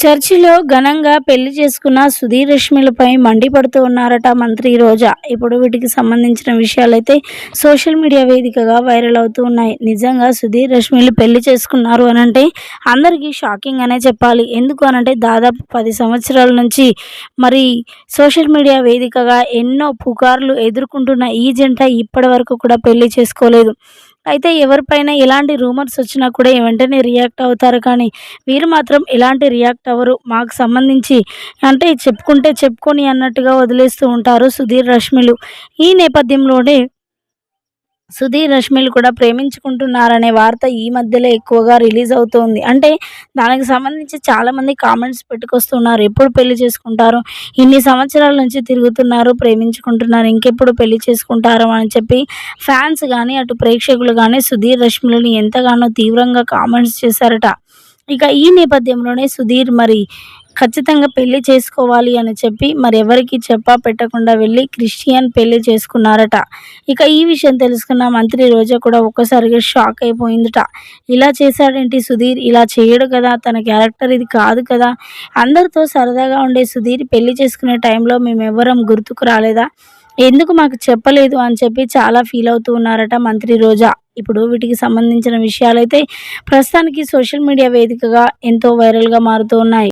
చర్చిలో ఘనంగా పెళ్ళి చేసుకున్న సుధీర్ రష్మిలపై మండిపడుతూ ఉన్నారట మంత్రి రోజా. ఇప్పుడు వీటికి సంబంధించిన విషయాలైతే సోషల్ మీడియా వేదికగా వైరల్ అవుతూ ఉన్నాయి. నిజంగా సుధీర్ రష్మిలు పెళ్ళి చేసుకున్నారు అనంటే అందరికీ షాకింగ్ అనే చెప్పాలి. ఎందుకు అనంటే దాదాపు పది సంవత్సరాల నుంచి మరి సోషల్ మీడియా వేదికగా ఎన్నో పుకార్లు ఎదుర్కొంటున్న ఈ జంట ఇప్పటి వరకు కూడా పెళ్ళి చేసుకోలేదు. అయితే ఎవరిపైన ఎలాంటి రూమర్స్ వచ్చినా కూడా వెంటనే రియాక్ట్ అవుతారు. కానీ వీరు మాత్రం ఎలాంటి రియాక్ట్ అవ్వరు. మాకు సంబంధించి అంటే చెప్పుకుంటే చెప్పుకొని అన్నట్టుగా వదిలేస్తూ ఉంటారు సుధీర్ రష్మిలు. ఈ నేపథ్యంలోనే సుధీర్ రష్మిలు కూడా ప్రేమించుకుంటున్నారనే వార్త ఈ మధ్యలో ఎక్కువగా రిలీజ్ అవుతోంది. అంటే దానికి సంబంధించి చాలామంది కామెంట్స్ పెట్టుకొస్తున్నారు. ఎప్పుడు పెళ్ళి చేసుకుంటారు? ఇన్ని సంవత్సరాల నుంచి తిరుగుతున్నారు ప్రేమించుకుంటున్నారు. ఇంకెప్పుడు పెళ్ళి చేసుకుంటారు అని చెప్పి ఫ్యాన్స్ కానీ అటు ప్రేక్షకులు కానీ సుధీర్ రష్మిలని ఎంతగానో తీవ్రంగా కామెంట్స్ చేశారట. ఇక ఈ నేపథ్యంలోనే సుధీర్ మరి ఖచ్చితంగా పెళ్ళి చేసుకోవాలి అని చెప్పి మరి ఎవరికి చెప్పా పెట్టకుండా వెళ్ళి క్రిస్టియన్ పెళ్ళి చేసుకున్నారట. ఇక ఈ విషయం తెలుసుకున్న మంత్రి రోజా కూడా ఒక్కసారిగా షాక్ అయిపోయిందిట. ఇలా చేశాడేంటి సుధీర్? ఇలా చేయడు కదా తన క్యారెక్టర్ ఇది కాదు కదా. అందరితో సరదాగా ఉండే సుధీర్ పెళ్ళి చేసుకునే టైంలో మేము గుర్తుకు రాలేదా? ఎందుకు మాకు చెప్పలేదు అని చెప్పి చాలా ఫీల్ అవుతూ ఉన్నారట మంత్రి రోజా. ఇప్పుడు వీటికి సంబంధించిన విషయాలైతే ప్రస్తుతానికి సోషల్ మీడియా వేదికగా ఎంతో వైరల్గా మారుతూ ఉన్నాయి.